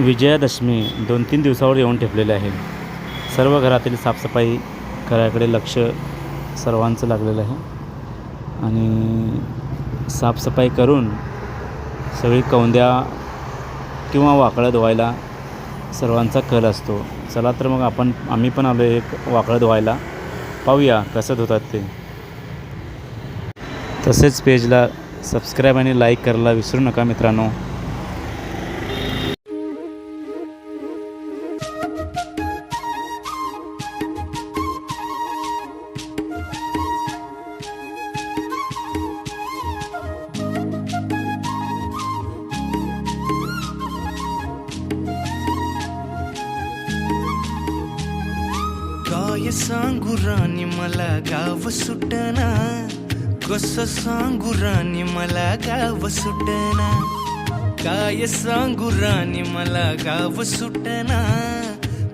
विजयादशमी दोन तीन दिवसावर येऊन ठेपलेले आहे. सर्व घरातील साफसफाई करायकडे लक्ष सर्वांचं लागलेलं आहे. आणि साफसफाई करून सगळी कौंद्या किंवा वाकळं धुवायला सर्वांचा कल असतो. चला तर मग आपण आम्ही पण आलो एक वाकळं धुवायला. पाहूया कसं धुतात ते. तसेच पेजला सबस्क्राईब आणि लाईक करायला विसरू नका मित्रांनो. काय सांगू राणी मला गाव सुटना कस सांगू राणी मला गाव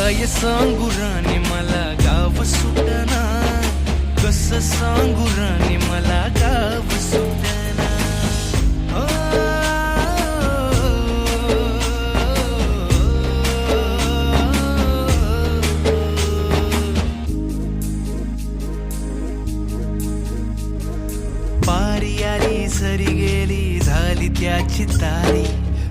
काय सांगू राणी मला गाव सुटना कस सांगू राणी मला गाव सुटना पारी आली सरी गेली झाली त्याची तारी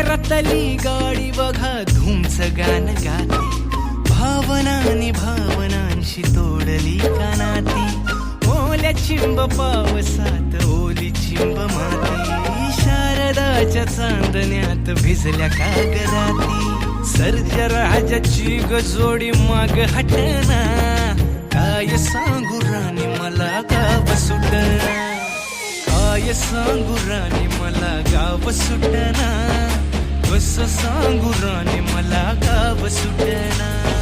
शहरातली गाडी बघा धुमच गाण गाते. भावनानी भावनांशी तोडली कानाती. ओल्या चिंब पावसात ओली चिंब माती. शारदाच्या चांदण्यात भिजल्या कागदाती. सर्ज राजाची गजोडी माग हटना. काय सांगू राणी मला गाव सुटना. काय सांगू राणी मला गाव सुटना. कस सांगू राणे मला गाव सुटणार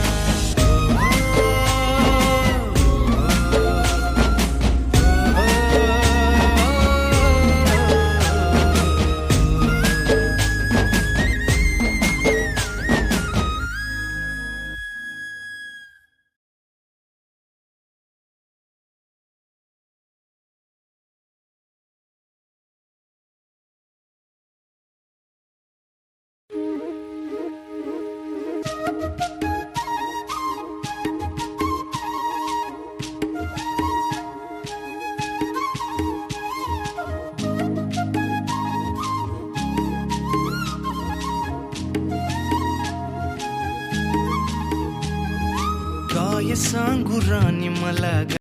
काय सांगू राणी मला